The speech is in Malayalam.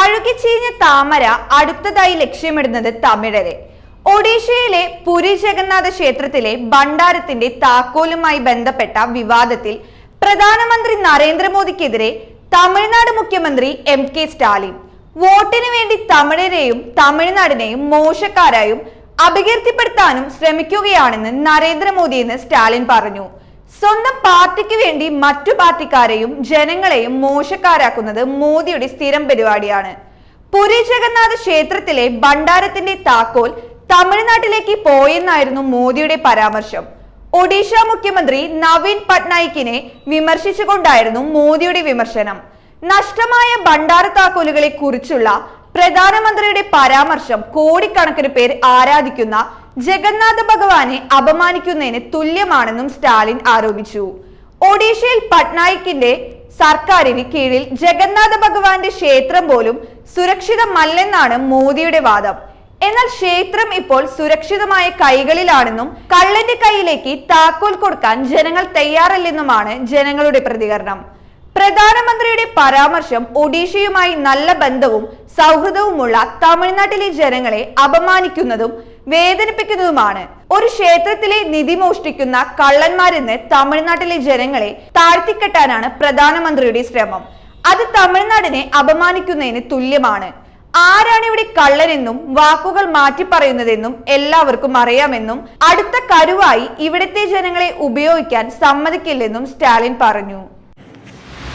അഴുകിച്ചീഞ്ഞ താമര അടുത്തതായി ലക്ഷ്യമിടുന്നത് തമിഴരെ. ഒഡീഷയിലെ പുരി ജഗന്നാഥ ക്ഷേത്രത്തിലെ ഭണ്ഡാരത്തിന്റെ താക്കോലുമായി ബന്ധപ്പെട്ട വിവാദത്തിൽ പ്രധാനമന്ത്രി നരേന്ദ്രമോദിക്കെതിരെ തമിഴ്നാട് മുഖ്യമന്ത്രി എം കെ സ്റ്റാലിൻ. വോട്ടിനു വേണ്ടി തമിഴരെയും തമിഴ്നാടിനെയും മോശക്കാരായും അപകീർത്തിപ്പെടുത്താനും ശ്രമിക്കുകയാണെന്ന് നരേന്ദ്രമോദിയെന്ന് സ്റ്റാലിൻ പറഞ്ഞു. സ്വന്തം പാർട്ടിക്ക് വേണ്ടി മറ്റു പാർട്ടിക്കാരെയും ജനങ്ങളെയും മോശക്കാരാക്കുന്നത് മോദിയുടെ സ്ഥിരം പരിപാടിയാണ്. പുരി ജഗന്നാഥ് ക്ഷേത്രത്തിലെ ഭണ്ഡാരത്തിന്റെ താക്കോൽ തമിഴ്നാട്ടിലേക്ക് പോയെന്നായിരുന്നു മോദിയുടെ പരാമർശം. ഒഡീഷ മുഖ്യമന്ത്രി നവീൻ പട്നായിക്കിനെ വിമർശിച്ചുകൊണ്ടായിരുന്നു മോദിയുടെ വിമർശനം. നഷ്ടമായ ഭണ്ഡാര താക്കോലുകളെ കുറിച്ചുള്ള പ്രധാനമന്ത്രിയുടെ പരാമർശം കോടിക്കണക്കിന് പേർ ആരാധിക്കുന്ന ജഗന്നാഥ ഭഗവാനെ അപമാനിക്കുന്നതിന് തുല്യമാണെന്നും സ്റ്റാലിൻ ആരോപിച്ചു. ഒഡീഷയിൽ പട്നായിക്കിന്റെ സർക്കാരിന് കീഴിൽ ജഗന്നാഥ ഭഗവാന്റെ ക്ഷേത്രം പോലും സുരക്ഷിതമല്ലെന്നാണ് മോദിയുടെ വാദം. എന്നാൽ ക്ഷേത്രം ഇപ്പോൾ സുരക്ഷിതമായ കൈകളിലാണെന്നും കള്ളന്റെ കൈയിലേക്ക് താക്കോൽ കൊടുക്കാൻ ജനങ്ങൾ തയ്യാറല്ലെന്നുമാണ് ജനങ്ങളുടെ പ്രതികരണം. പ്രധാനമന്ത്രിയുടെ പരാമർശം ഒഡീഷയുമായി നല്ല ബന്ധവും സൗഹൃദവുമുള്ള തമിഴ്നാട്ടിലെ ജനങ്ങളെ അപമാനിക്കുന്നതും വേദനിപ്പിക്കുന്നതുമാണ്. ഒരു ക്ഷേത്രത്തിലെ നിധി മോഷ്ടിക്കുന്ന കള്ളന്മാരെന്ന് തമിഴ്നാട്ടിലെ ജനങ്ങളെ താഴ്ത്തിക്കെട്ടാനാണ് പ്രധാനമന്ത്രിയുടെ ശ്രമം. അത് തമിഴ്നാടിനെ അപമാനിക്കുന്നതിന് തുല്യമാണ്. ആരാണ് ഇവിടെ കള്ളനെന്നും വാക്കുകൾ മാറ്റി പറയുന്നതെന്നും എല്ലാവർക്കും അറിയാമെന്നും അടുത്ത കരുവായി ഇവിടുത്തെ ജനങ്ങളെ ഉപയോഗിക്കാൻ സമ്മതിക്കില്ലെന്നും സ്റ്റാലിൻ പറഞ്ഞു.